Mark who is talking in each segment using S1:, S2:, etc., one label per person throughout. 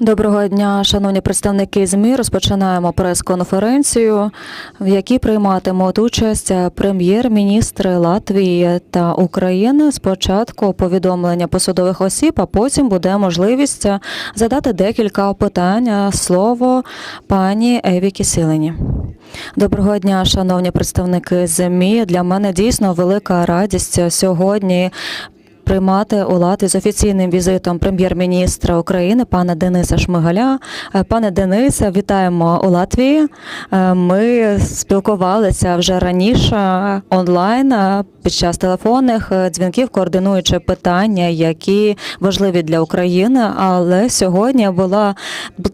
S1: Доброго дня, шановні представники ЗМІ. Розпочинаємо прес-конференцію, в якій прийматимуть участь прем'єр-міністри Латвії та України. Спочатку повідомлення посадових осіб, а потім буде можливість задати декілька питань. Слово пані Еві Кісілені. Доброго дня, шановні представники ЗМІ. Для мене дійсно велика радість сьогодні приймати у Латвії з офіційним візитом прем'єр-міністра України пана Дениса Шмигаля. Е, Пане Денисе, вітаємо у Латвії. Е, Ми спілкувалися вже раніше онлайн е, під час телефонних дзвінків, координуючи питання, які важливі для України. Але сьогодні була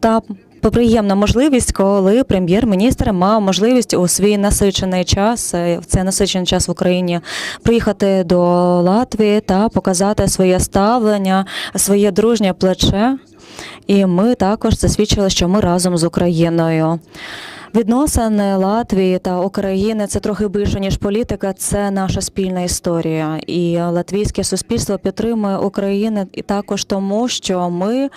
S1: та Приємна можливість, коли прем'єр-міністр мав можливість у свій насичений час, е, в цей насичений час в Україні, приїхати до Латвії та показати своє ставлення, своє дружнє плече. І ми також засвідчили, що ми разом з Україною. Відносини Латвії та України це трохи більше ніж політика. Це наша спільна історія. І латвійське суспільство підтримує Україну і також тому, що ми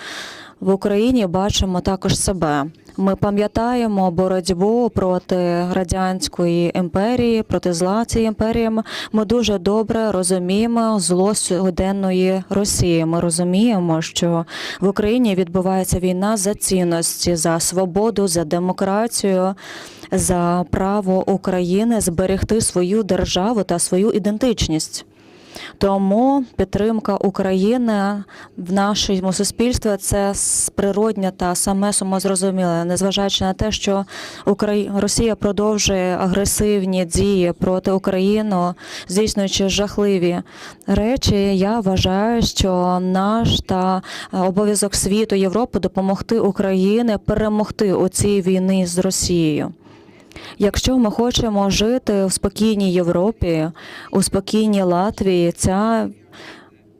S1: в Україні бачимо також себе. Ми пам'ятаємо боротьбу проти радянської імперії, проти зла цієї імперії. Ми дуже добре розуміємо зло сьогоденної Росії. Ми розуміємо, що в Україні відбувається війна за цінності, за свободу, за демократію, за право України зберегти свою державу та свою ідентичність. Тому підтримка України в нашому суспільстві це природня та саме самозрозуміле, незважаючи на те, що. Росія продовжує агресивні дії проти України, здійснюючи жахливі речі. Я вважаю, що наш та е, обов'язок світу Європи допомогти Україні перемогти у цій війні з Росією. Якщо ми хочемо жити в спокійній Європі, у спокійній Латвії, ця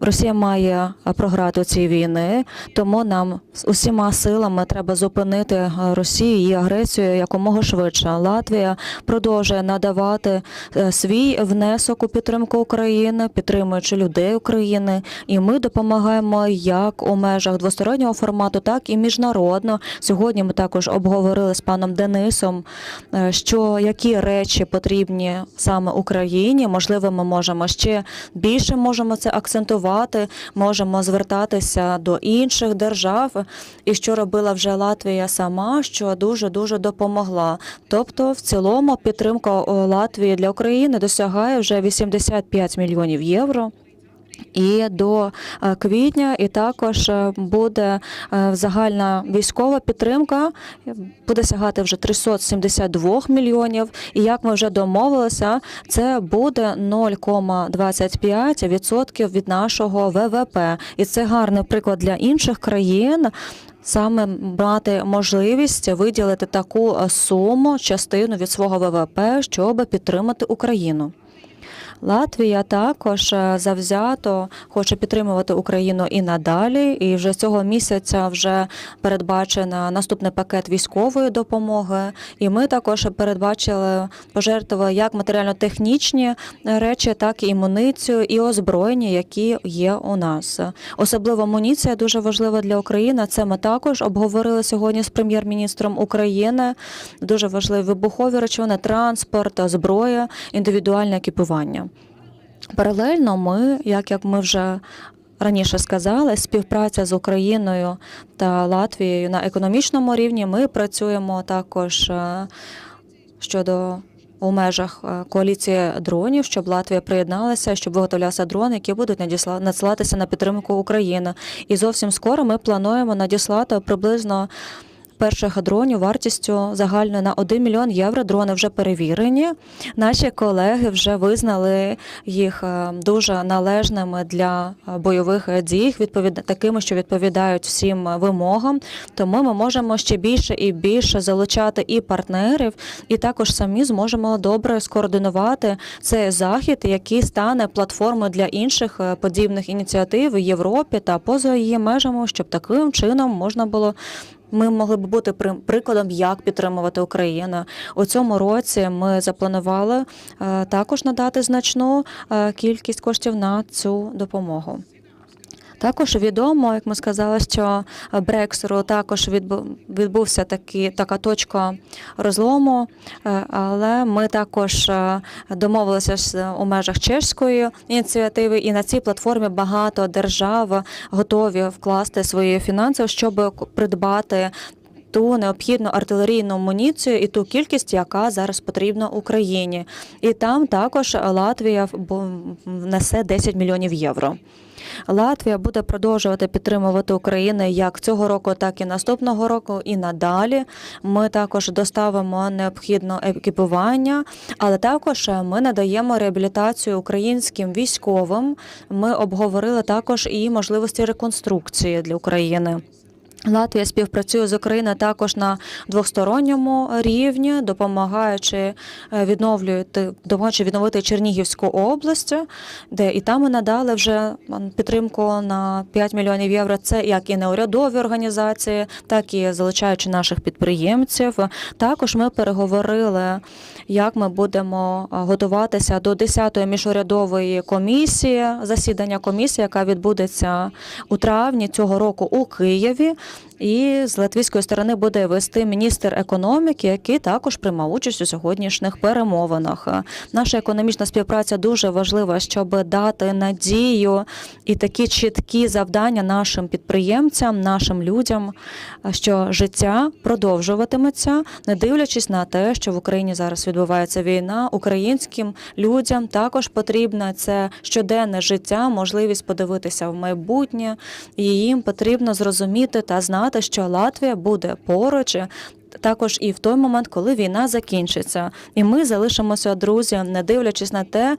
S1: Росія має е, програти у цій війни, тому нам з усіма силами треба зупинити е, Росію її агресію якомога швидше. Латвія продовжує надавати е, свій внесок у підтримку України, підтримуючи людей України, і ми допомагаємо як у межах двостороннього формату, так і міжнародно. Сьогодні ми також обговорили з паном Денисом, що які речі потрібні саме Україні. Можливо, ми можемо ще більше можемо це акцентувати, можемо звертатися до інших держав, і що робила вже Латвія сама, що дуже дуже допомогла. Тобто, в цілому підтримка Латвії для України досягає вже 85 мільйонів євро. І до е, квітня, і також е, буде е, загальна військова підтримка, буде сягати вже 372 мільйонів. І як ми вже домовилися, це буде 0,25% від нашого ВВП. І це гарний приклад для інших країн. Саме мати можливість виділити таку суму, частину від свого ВВП, щоб підтримати Україну. Латвія також е, завзято хоче підтримувати Україну і надалі. І вже цього місяця вже передбачено наступний пакет військової допомоги. І ми також передбачили пожертвували як матеріально-технічні речі, так і муніцію і озброєння, які є у нас. Особливо амуніція дуже важлива для України. Це ми також обговорили сьогодні з прем'єр-міністром України. Дуже важливі вибухові речовини, транспорт, зброя, індивідуальне екіпування. Паралельно ми, як, як ми вже раніше сказали, співпраця з Україною та Латвією на економічному рівні. Ми працюємо також е, щодо. У межах е, коаліції дронів, щоб Латвія приєдналася, щоб виготовлялися дрони, які будуть надсилатися на підтримку України. І зовсім скоро ми плануємо надіслати приблизно перших дронів вартістю загальною на 1 мільйон євро. Дрони вже перевірені. Наші колеги вже визнали їх е, дуже належними для е, бойових дій, відповід... такими, що відповідають всім вимогам. Тому ми можемо ще більше і більше залучати і партнерів, і також самі зможемо добре скоординувати цей захід, який стане платформою для інших е, подібних ініціатив в Європі та поза її межами, щоб таким чином можна було ми могли б бути прикладом, як підтримувати Україну. У цьому році ми запланували е, також надати значну е, кількість коштів на цю допомогу. Також відомо, як ми сказали, що Брексеру також відбу- відбувся такі, така точка розлому, е, але ми також е, домовилися у межах чешської ініціативи, і на цій платформі багато держав готові вкласти свої фінанси, щоб придбати. Ту необхідну артилерійну амуніцію і ту кількість, яка зараз потрібна Україні, і там також Латвія внесе 10 мільйонів євро. Латвія буде продовжувати підтримувати Україну як цього року, так і наступного року, і надалі. Ми також доставимо необхідне екіпування, але також ми надаємо реабілітацію українським військовим. Ми обговорили також і можливості реконструкції для України. Латвія співпрацює з Україною також на двосторонньому рівні, допомагаючи е, відновлювати, допомагаючи відновити Чернігівську область, де і там ми надали вже підтримку на 5 мільйонів євро. Це як і неурядові організації, так і залучаючи наших підприємців. Також ми переговорили, як ми будемо готуватися до 10-ї міжурядової комісії, засідання комісії, яка відбудеться у травні цього року у Києві. І з латвійської сторони буде вести міністр економіки, який також приймав участь у сьогоднішніх перемовинах. Наша економічна співпраця дуже важлива, щоб дати надію і такі чіткі завдання нашим підприємцям, нашим людям, що життя продовжуватиметься, не дивлячись на те, що в Україні зараз відбувається війна. Українським людям також потрібне це щоденне життя, можливість подивитися в майбутнє, і їм потрібно зрозуміти та знати, що Латвія буде поруч. Також і в той момент, коли війна закінчиться, і ми залишимося друзі, не дивлячись на те,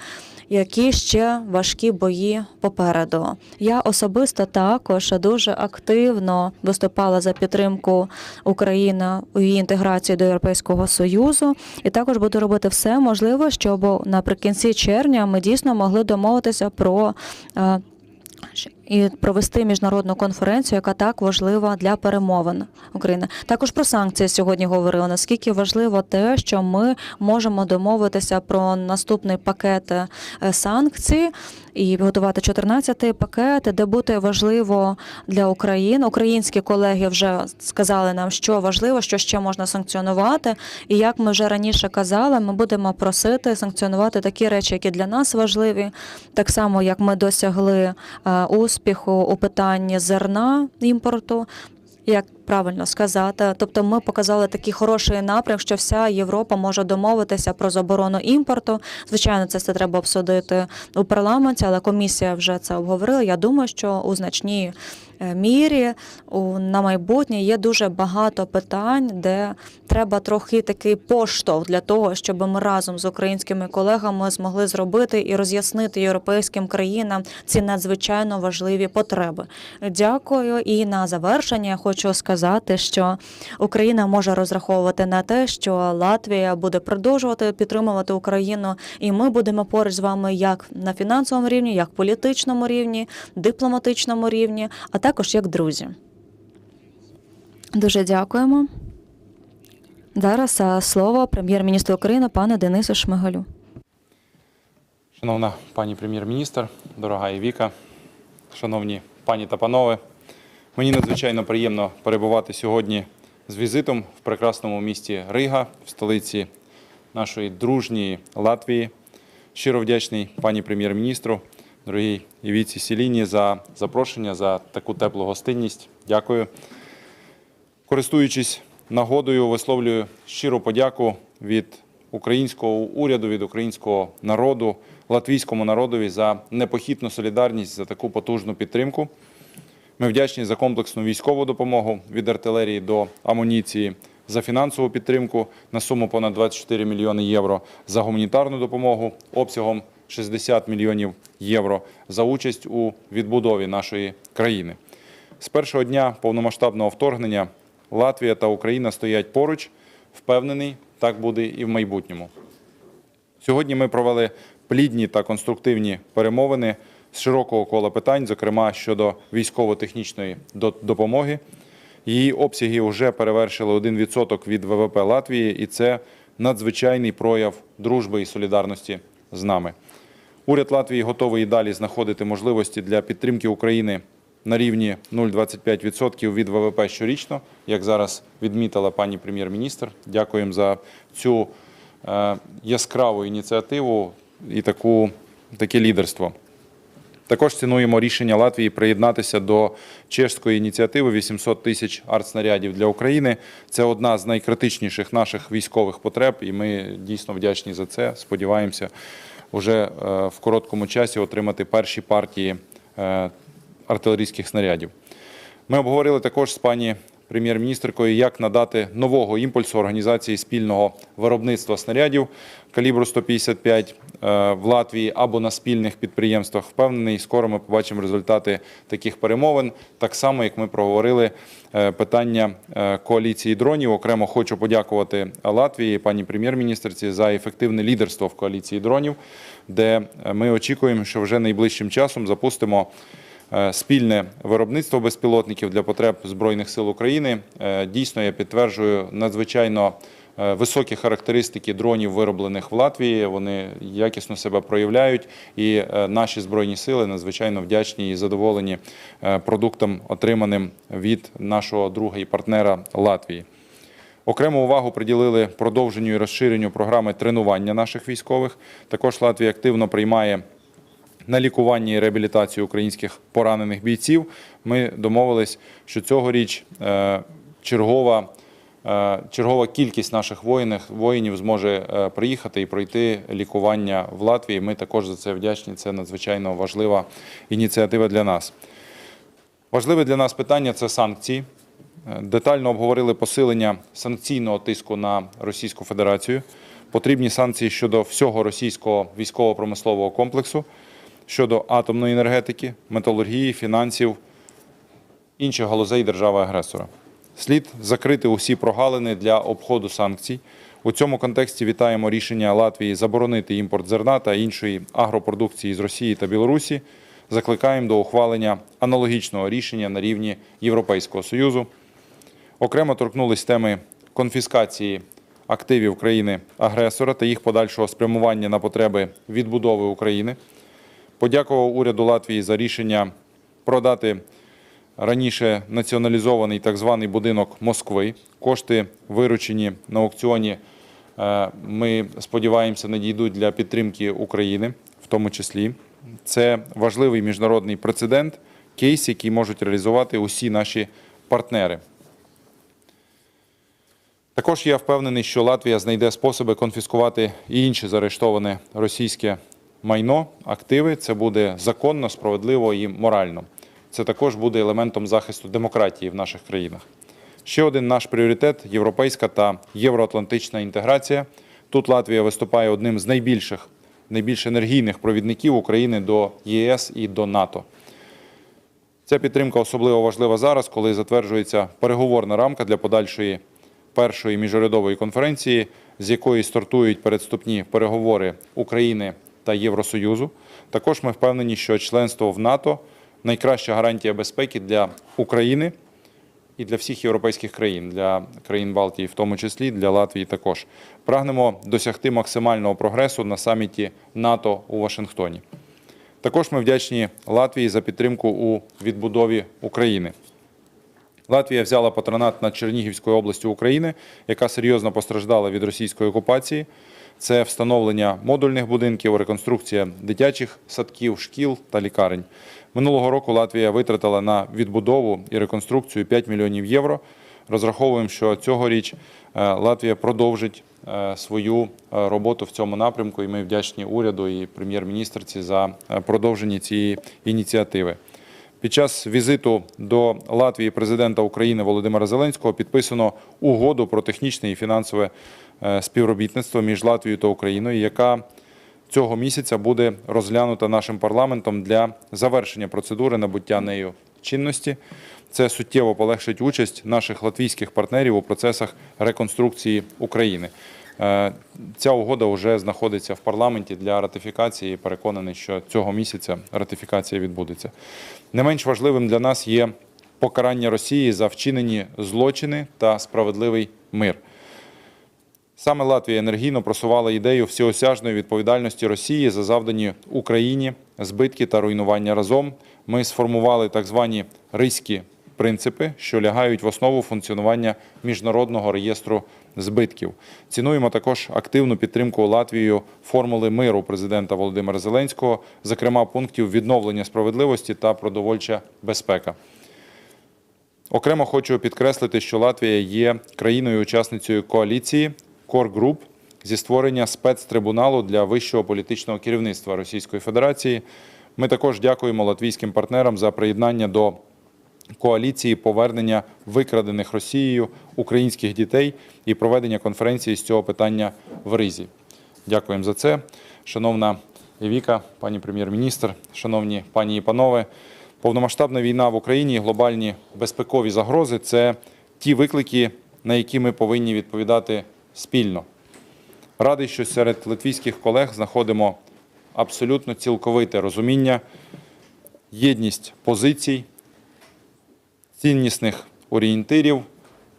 S1: які ще важкі бої попереду. Я особисто також дуже активно виступала за підтримку України у її інтеграції до Європейського союзу, і також буду робити все можливе, щоб наприкінці червня ми дійсно могли домовитися про. І провести міжнародну конференцію, яка так важлива для перемовин України. Також про санкції сьогодні говорили. Наскільки важливо те, що ми можемо домовитися про наступний пакет е, санкцій і готувати 14-й пакет, де буде важливо для України. Українські колеги вже сказали нам, що важливо, що ще можна санкціонувати. І як ми вже раніше казали, ми будемо просити санкціонувати такі речі, які для нас важливі, так само як ми досягли е, успіху у питанні зерна імпорту. Як правильно сказати, тобто ми показали такий хороший напрям, що вся Європа може домовитися про заборону імпорту. Звичайно, це все треба обсудити у парламенті, але комісія вже це обговорила. Я думаю, що у значній мірі у на майбутнє є дуже багато питань, де треба трохи такий поштовх для того, щоб ми разом з українськими колегами змогли зробити і роз'яснити європейським країнам ці надзвичайно важливі потреби. Дякую. І на завершення я хочу сказати, що Україна може розраховувати на те, що Латвія буде продовжувати підтримувати Україну, і ми будемо поруч з вами як на фінансовому рівні, як політичному рівні, дипломатичному рівні, а також як друзі. Дуже дякуємо. Зараз слово прем'єр-міністру України пане Денису Шмигалю.
S2: Шановна пані прем'єр-міністр, дорога Євіка, шановні пані та панове, мені надзвичайно приємно перебувати сьогодні з візитом в прекрасному місті Рига, в столиці нашої дружньої Латвії. Щиро вдячний пані прем'єр-міністру, дорогій Євіці Сіліні за запрошення, за таку теплу гостинність. Дякую. Користуючись нагодою, висловлюю щиру подяку від українського уряду, від українського народу, латвійському народові за непохитну солідарність, за таку потужну підтримку. Ми вдячні за комплексну військову допомогу від артилерії до амуніції, за фінансову підтримку на суму понад 24 мільйони євро, за гуманітарну допомогу обсягом 60 мільйонів євро, за участь у відбудові нашої країни. З першого дня повномасштабного вторгнення Латвія та Україна стоять поруч. Впевнений, так буде і в майбутньому. Сьогодні ми провели плідні та конструктивні перемовини з широкого кола питань, зокрема щодо військово-технічної допомоги. Її обсяги вже перевершили 1% від ВВП Латвії, і це надзвичайний прояв дружби і солідарності з нами. Уряд Латвії готовий і далі знаходити можливості для підтримки України на рівні 0,25% від ВВП щорічно, як зараз відмітила пані прем'єр-міністр. Дякуємо за цю е, яскраву ініціативу і таку, таке лідерство. Також цінуємо рішення Латвії приєднатися до чешської ініціативи 800 тисяч артснарядів для України. Це одна з найкритичніших наших військових потреб, і ми дійсно вдячні за це. Сподіваємося, вже е, в короткому часі отримати перші партії е, артилерійських снарядів. Ми обговорили також з пані прем'єр-міністркою, як надати нового імпульсу організації спільного виробництва снарядів калібру 155 е, в Латвії або на спільних підприємствах. Впевнений, скоро ми побачимо результати таких перемовин. Так само, як ми проговорили е, питання е, коаліції дронів. Окремо хочу подякувати Латвії, пані прем'єр-міністрці, за ефективне лідерство в коаліції дронів, де ми очікуємо, що вже найближчим часом запустимо. Е, спільне виробництво безпілотників для потреб Збройних сил України. Е, Дійсно, я підтверджую надзвичайно е, високі характеристики дронів, вироблених в Латвії. Вони якісно себе проявляють, і наші збройні сили надзвичайно вдячні і задоволені продуктом, отриманим від нашого друга і партнера Латвії. Окрему увагу приділили продовженню і розширенню програми тренування наших військових. Також Латвія активно приймає на лікування і реабілітацію українських поранених бійців. Ми домовились, що цьогоріч е, чергова, е, чергова кількість наших воїнів, воїнів зможе е, приїхати і пройти лікування в Латвії. Ми також за це вдячні. Це надзвичайно важлива ініціатива для нас. Важливе для нас питання це санкції. Детально обговорили посилення санкційного тиску на Російську Федерацію. Потрібні санкції щодо всього російського військово-промислового комплексу, щодо атомної енергетики, металургії, фінансів, інших галузей держави-агресора. Слід закрити усі прогалини для обходу санкцій. У цьому контексті вітаємо рішення Латвії заборонити імпорт зерна та іншої агропродукції з Росії та Білорусі. Закликаємо до ухвалення аналогічного рішення на рівні Європейського Союзу. Окремо торкнулись теми конфіскації активів країни-агресора та їх подальшого спрямування на потреби відбудови України. Подякував уряду Латвії за рішення продати раніше націоналізований так званий будинок Москви. Кошти виручені на аукціоні. е, Ми сподіваємося, надійдуть для підтримки України, в тому числі. Це важливий міжнародний прецедент, кейс, який можуть реалізувати усі наші партнери. Також я впевнений, що Латвія знайде способи конфіскувати і інше заарештоване російське майно, активи. Це буде законно, справедливо і морально. Це також буде елементом захисту демократії в наших країнах. Ще один наш пріоритет європейська та євроатлантична інтеграція. Тут Латвія виступає одним з найбільших, найбільш енергійних провідників України до ЄС і до НАТО. Ця підтримка особливо важлива зараз, коли затверджується переговорна рамка для подальшої першої міжурядової конференції, з якої стартують передступні переговори України та Євросоюзу. Також ми впевнені, що членство в НАТО найкраща гарантія безпеки для України і для всіх європейських країн, для країн Балтії, в тому числі для Латвії також. Прагнемо досягти максимального прогресу на саміті НАТО у Вашингтоні. Також ми вдячні Латвії за підтримку у відбудові України. Латвія взяла патронат над Чернігівською областю України, яка серйозно постраждала від російської окупації. Це встановлення модульних будинків, реконструкція дитячих садків, шкіл та лікарень. Минулого року Латвія витратила на відбудову і реконструкцію 5 мільйонів євро. Розраховуємо, що цьогоріч е, Латвія продовжить е, свою е, роботу в цьому напрямку, і ми вдячні уряду і прем'єр-міністрці за продовження цієї ініціативи. Під час візиту до Латвії президента України Володимира Зеленського підписано угоду про технічне і фінансове співробітництво між Латвією та Україною, яка цього місяця буде розглянута нашим парламентом для завершення процедури набуття нею чинності. Це суттєво полегшить участь наших латвійських партнерів у процесах реконструкції України. Е, Ця угода вже знаходиться в парламенті для ратифікації. Переконаний, що цього місяця ратифікація відбудеться. Не менш важливим для нас є покарання Росії за вчинені злочини та справедливий мир. Саме Латвія енергійно просувала ідею всеосяжної відповідальності Росії за завдані Україні збитки та руйнування разом. Ми сформували так звані ризькі принципи, що лягають в основу функціонування міжнародного реєстру збитків. Цінуємо також активну підтримку Латвією формули миру президента Володимира Зеленського, зокрема пунктів відновлення справедливості та продовольча безпека. Окремо хочу підкреслити, що Латвія є країною-учасницею коаліції Core Group зі створення спецтрибуналу для вищого політичного керівництва Російської Федерації. Ми також дякуємо латвійським партнерам за приєднання до коаліції повернення викрадених Росією українських дітей і проведення конференції з цього питання в Ризі. Дякуємо за це. Шановна Евіка, пані прем'єр-міністр, шановні пані і панове, повномасштабна війна в Україні і глобальні безпекові загрози це ті виклики, на які ми повинні відповідати спільно. Радий, що серед латвійських колег знаходимо абсолютно цілковите розуміння, єдність позицій, ціннісних орієнтирів.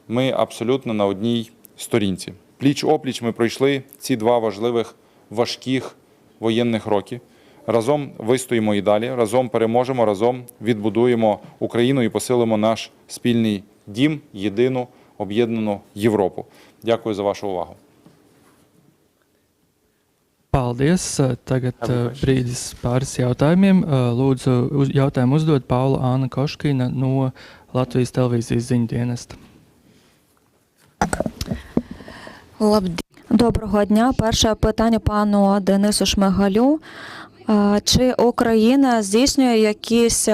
S2: Ми абсолютно на одній сторінці. Пліч опліч ми пройшли ці два важливих важких воєнних роки. Разом вистоїмо і далі, разом переможемо, разом відбудуємо Україну і посилимо наш спільний дім, єдину об'єднану Європу. Дякую за вашу увагу.
S3: Paldies. Eh, Tagad eh, brīdis pāris jautājumiem. Eh, Lūdzu, uz, jautājumu uzdod Paula Āna Koškina no Latvijas televīzijas ziņu dienesta.
S4: Labdien!
S1: Доброго дня. Перше питання пану Денису Шмигалю. Чи Україна здійснює якісь